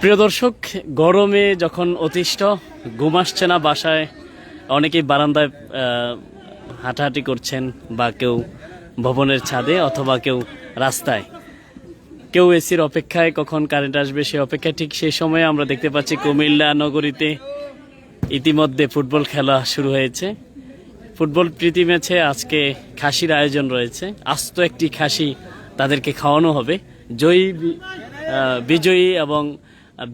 প্রিয় দর্শক, গরমে যখন অতিষ্ঠ, ঘুম আসছে না বাসায়, অনেকেই বারান্দায় হাঁটাহাঁটি করছেন বা কেউ ভবনের ছাদে অথবা কেউ রাস্তায়। কেউ এসির অপেক্ষায় কখন কারেন্ট আসবে সে অপেক্ষায় ঠিক সেই সময়ে আমরা দেখতে পাচ্ছি কুমিল্লা নগরীতে ইতিমধ্যে ফুটবল খেলা শুরু হয়েছে। ফুটবল প্রীতি ম্যাচে আজকে খাসির আয়োজন রয়েছে। আস্ত একটি খাসি তাদেরকে খাওয়ানো হবে। জয়ী বিজয়ী এবং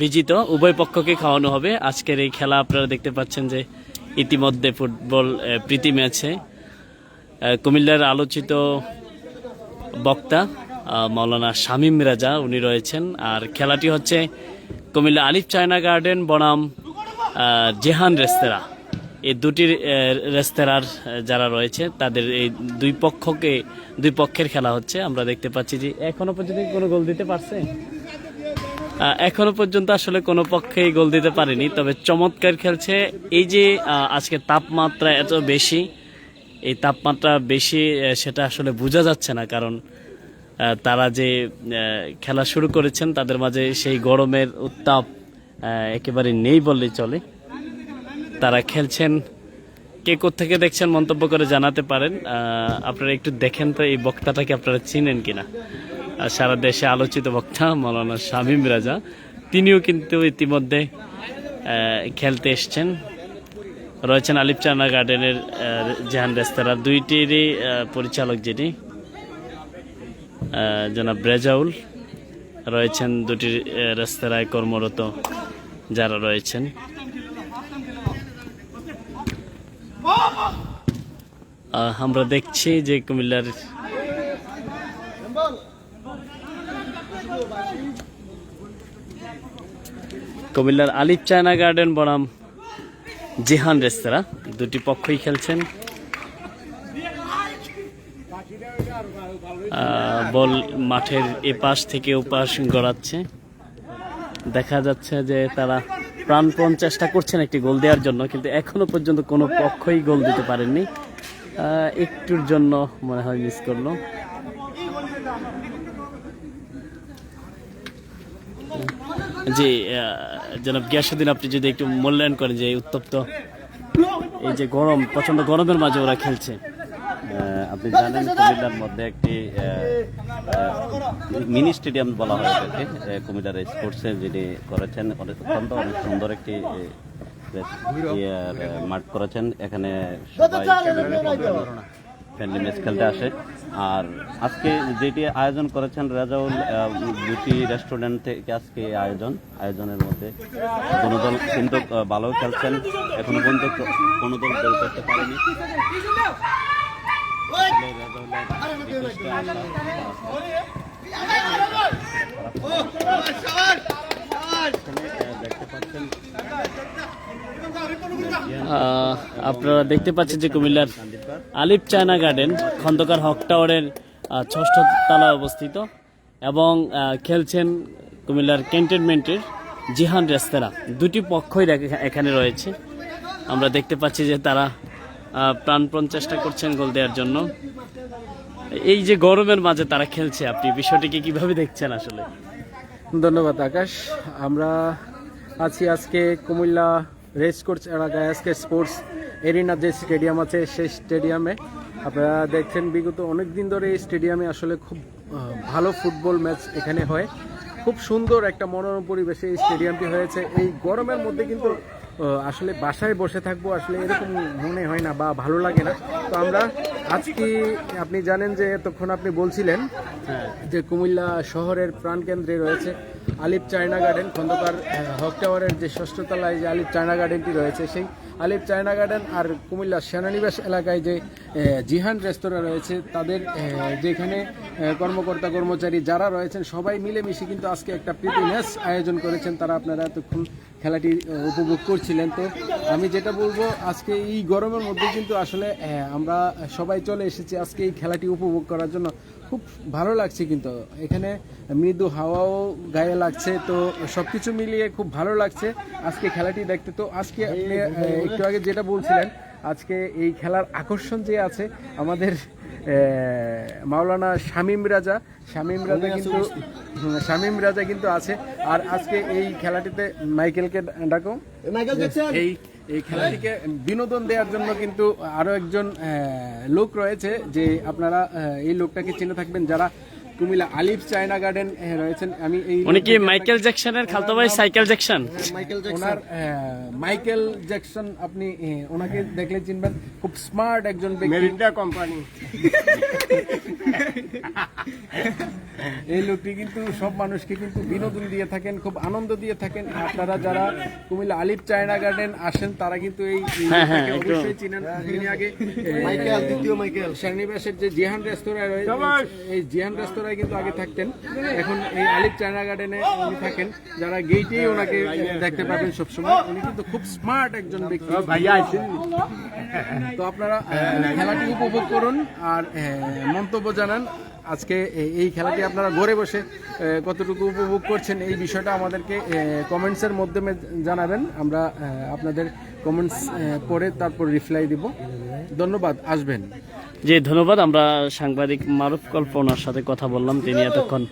বিজিত উভয় পক্ষকে খাওয়ানো হবে। আজকের এই খেলা আপনারা দেখতে পাচ্ছেন যে ইতিমধ্যে ফুটবল প্রীতি ম্যাচে। কুমিল্লার আলোচিত বক্তা আহ, মাওলানা শামীম রাজা উনি রয়েছেন। আর খেলাটি হচ্ছে কুমিল্লা আলিফ চায়না গার্ডেন বনাম জেহান রেস্তোরাঁ। এই দুটি রেস্তোরাঁর যারা রয়েছে তাদের এই দুই পক্ষকে দুই পক্ষের খেলা হচ্ছে। আমরা দেখতে পাচ্ছি যে এখনও পর্যন্ত কোনো গোল দিতে পারছে? এখনও পর্যন্ত আসলে কোনো পক্ষেই গোল দিতে পারেনি, তবে চমৎকার খেলছে। এই যে আজকে তাপমাত্রা এত বেশি, এই তাপমাত্রা বেশি সেটা আসলে বোঝা যাচ্ছে না, কারণ তারা যে খেলা শুরু করেছেন, তাদের মাঝে সেই গরমের উত্তাপ একেবারে নেই বললেই চলে। তারা খেলছেন, কে থেকে দেখছেন মন্তব্য করে জানাতে পারেন। আপনারা একটু দেখেন তো, এই বক্তাটাকে আপনারা চিনেন কিনা। সারা দেশে আলোচিত বক্তা মৌলানা শামীম রাজা। তিনিও কিন্তু ইতিমধ্যে খেলতে এসছেন। রয়েছেন আলিফ চানা গার্ডেনের জাহান রেস্তোরাঁ। দুইটিরই পরিচালক যিনি জনাব ব্রেজাউল রয়েছেন দুটি রেস্তোরাঁয় কর্মরত যারা রয়েছেন। আমরা দেখছি যে কুমিল্লার কুমিল্লার আলিফ চায়না গার্ডেন বনাম জিহান রেস্তোরাঁ। দুটি পক্ষই খেলছেন। বল মাঠের এপাশ থেকে ওপাশ গড়াচ্ছে। দেখা যাচ্ছে যে তারা প্রাণপণ চেষ্টা করছেন একটি গোল দেওয়ার জন্য, কিন্তু এখনও পর্যন্ত কোনো পক্ষই গোল দিতে পারেননি। একটুর জন্য মনে হয় মিস করল। জি জনাব গিয়াসুদ্দিন আপনি যদি একটু মূল্যায়ন করেন যে উত্তপ্ত এই যে গরম প্রচণ্ড গরমের মাঝে ওরা খেলছে। আপনি জানেন কুমিল্লার মধ্যে একটি মিনি স্টেডিয়াম বলা হয় এটাকে কুমিল্লার স্পোর্টসে যিনি করেছেন অনেক অত্যন্ত অনেক সুন্দর একটি আহ, মাঠ করেছেন। এখানে সবাই ফ্রেন্ডলি ম্যাচ খেলতে আসে। আর আজকে যেটি আয়োজন করেছেন রাজাউল দুটি রেস্টুরেন্ট থেকে আজকে আয়োজন আয়োজনের মধ্যে কোনো দল কিন্তু ভালো খেলছেন এখনও পর্যন্ত কোনো দল গোল করতে পারেনি আপনারা দেখতে পাচ্ছেন যে কুমিল্লার আলিফ চায়না গার্ডেন, খন্দকার হক টাওয়ারের ষষ্ঠ তলায় অবস্থিত এবং খেলছেন কুমিল্লার ক্যান্টনমেন্টের জিহান রেস্তোরাঁ। দুটি পক্ষই এখানে রয়েছে। আমরা দেখতে পাচ্ছি যে তারা প্রাণপণ চেষ্টা করছেন গোল দেওয়ার জন্য। এই যে গরমের মাঝে তারা খেলছে, আপনি বিষয়টিকে কীভাবে দেখছেন আসলে? ধন্যবাদ, আকাশ। আমরা আছি আজকে কুমিল্লা রেস কোর্স এলাকায়। আজকে স্পোর্টস এরিনা যে স্টেডিয়াম আছে, সেই স্টেডিয়ামে আপনারা দেখছেন, বিগত অনেক দিন ধরে এই স্টেডিয়ামে আসলে খুব ভালো ফুটবল ম্যাচ এখানে হয়। খুব সুন্দর একটা মনোরম পরিবেশে এই স্টেডিয়ামটি হয়েছে। এই গরমের মধ্যে কিন্তু আসলে বাসায় বসে থাকব আসলে এরকম মনে হয় না বা ভালো লাগে না। তো আমরা আজকে আপনি জানেন যে এতক্ষণ আপনি বলছিলেন যে কুমিল্লা শহরের প্রাণকেন্দ্রে রয়েছে আলিফ চায়না গার্ডেন খন্দকার হক টাওয়ারের যে ষষ্ঠ তলায় যে আলিফ চায়না গার্ডেনটি রয়েছে সেই আলিফ চায়না গার্ডেন আর কুমিল্লা সেনানিবাস এলাকায় যে জিহান রেস্তোরাঁ রয়েছে তাদের যেখানে কর্মকর্তা কর্মচারী যারা রয়েছেন সবাই মিলেমিশে কিন্তু আজকে একটা প্রীতি ম্যাচ আয়োজন করেছেন। তারা আপনারা এতক্ষণ খেলাটি উপভোগ করছিলেন। তো আমি যেটা বলব, আজকে এই গরমের মধ্যে কিন্তু আসলে আমরা সবাই চলে এসেছি আজকে এই খেলাটি উপভোগ করার জন্য। খুব ভালো লাগছে কিন্তু। এখানে মৃদু হাওয়াও গায়ে লাগছে, তো সব কিছু মিলিয়ে খুব ভালো লাগছে আজকে খেলাটি দেখতে। তো আজকে আপনি একটু আগে যেটা বলছিলেন, আজকে এই খেলার আকর্ষণ যে আছে, আমাদের মাওলানা শামীম রাজা শামীম রাজা কিন্তু শামীম রাজা কিন্তু আছে। আর আজকে এই খেলাটিতে মাইকেলকে ডাকো। এই এই খেলাটিকে বিনোদন দেওয়ার জন্য কিন্তু আরও একজন আহ, লোক রয়েছে যে আপনারা এই লোকটাকে চিনে থাকবেন যারা কুমিল্লা আলিফ চায়না গার্ডেন রয়েছেন। আমি এই উনি কি মাইকেল জ্যাকসনের খালতো ভাই সাইকেল জ্যাকসন? ওনার আহ, মাইকেল জ্যাকসন আপনি ওনাকে দেখলে চিনবেন। খুব স্মার্ট একজন ব্যক্তি। Mirinda company. এই লোকটি কিন্তু সব মানুষকে কিন্তু বিনোদন দিয়ে থাকেন খুব আনন্দ দিয়ে থাকেন। আপনারা যারা কুমিল্লা আলিফ চায়না গার্ডেন আসেন তারা কিন্তু এই হ্যাঁ, হ্যাঁ, লোকটাকে একদম। অবশ্যই চিনেন। তিনি আগে মাইকেল দ্বিতীয় মাইকেল। শ্রেণীবাসের যে জিহান রেস্তোরাঁ রয়েছে এই জিহান রেস্তোরাঁয় কিন্তু আগে থাকতেন। এখন এই আলিফ চায়না গার্ডেনে উনি থাকেন। যারা গেটেই ওনাকে দেখতে পাবেন সবসময় উনি কিন্তু খুব স্মার্ট একজন ব্যক্তি। তো আপনারা খেলাটি উপভোগ করুন। আর আহ, মন্তব্য জানান। আজকে এই খেলাটি আপনারা ঘরে বসে কতটুকু উপভোগ করছেন এই বিষয়টা আমাদেরকে কমেন্টসের মাধ্যমে জানাবেন। আমরা আপনাদের কমেন্টস পড়ে তারপর রিপ্লাই দিব। ধন্যবাদ আসবেন। জি ধন্যবাদ। আমরা সাংবাদিক মারুফ কল্পনার সাথে কথা বললাম। তিনি এতক্ষণ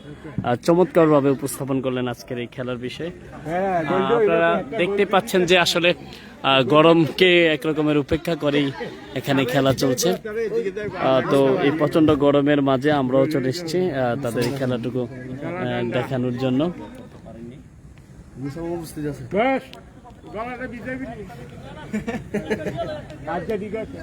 চমৎকারভাবে উপস্থাপন করলেন আজকের এই খেলার বিষয়ে। আহ, আপনারা দেখতে পাচ্ছেন যে আসলে গরমকে একরকমের উপেক্ষা করেই এখানে খেলা চলছে। আহ, তো এই প্রচণ্ড গরমের মাঝে আমরাও চলে এসেছি। আহ, তাদের এই খেলাটুকু আহ, দেখানোর জন্য। আচ্ছা ঠিক আছে।